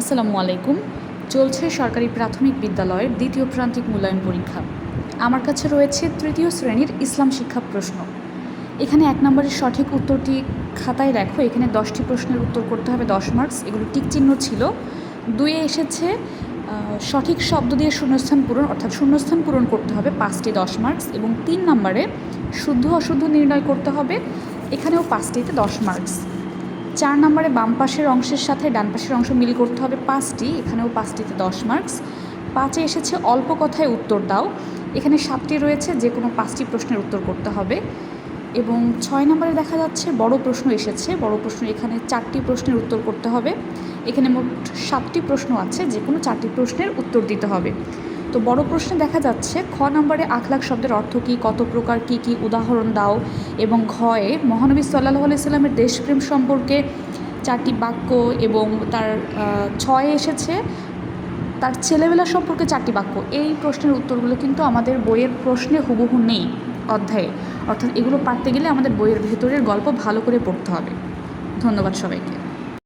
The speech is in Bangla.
আসসালামু আলাইকুম। চলছে সরকারি প্রাথমিক বিদ্যালয়ের দ্বিতীয় প্রান্তিক মূল্যায়ন পরীক্ষা। আমার কাছে রয়েছে তৃতীয় শ্রেণির ইসলাম শিক্ষা প্রশ্ন। এখানে এক নম্বরের সঠিক উত্তরটি খাতায় লেখো এখানে দশটি প্রশ্নের উত্তর করতে হবে, দশ মার্কস। এগুলো টিকচিহ্ন ছিল। দুয়ে এসেছে সঠিক শব্দ দিয়ে শূন্যস্থান পূরণ, অর্থাৎ শূন্যস্থান পূরণ করতে হবে পাঁচটি দশ মার্কস এবং তিন নম্বরে শুদ্ধ অশুদ্ধ নির্ণয় করতে হবে। এখানেও পাঁচটিতে দশ মার্কস। চার নম্বরে বাম পাশের অংশের সাথে ডান পাশের অংশ মিল করতে হবে পাঁচটি, এখানেও পাঁচটিতে দশ মার্কস। পাঁচে এসেছে অল্প কথায় উত্তর দাও। এখানে সাতটি রয়েছে, যে কোনো পাঁচটি প্রশ্নের উত্তর করতে হবে। এবং ছয় নম্বরে দেখা যাচ্ছে বড় প্রশ্ন এসেছে, বড় প্রশ্ন এখানে চারটি প্রশ্নের উত্তর করতে হবে। এখানে মোট সাতটি প্রশ্ন আছে, যে কোনো চারটি প্রশ্নের উত্তর দিতে হবে। তো বড় প্রশ্নে দেখা যাচ্ছে, খ নম্বরে আখলাখ শব্দের অর্থ কী, কত প্রকার কী কী উদাহরণ দাও এবং ঘয়ে মহানবী সাল্লাহ আলাইস্লামের দেশপ্রেম সম্পর্কে চারটি বাক্য এবং তার ছয়ে এসেছে। তার ছেলেবেলা সম্পর্কে চারটি বাক্য। এই প্রশ্নের উত্তরগুলো কিন্তু আমাদের বইয়ের প্রশ্নে হুবহু নেই অধ্যায়ে। অর্থাৎ এগুলো পারতে গেলে আমাদের বইয়ের ভেতরের গল্প ভালো করে পড়তে হবে। ধন্যবাদ সবাইকে।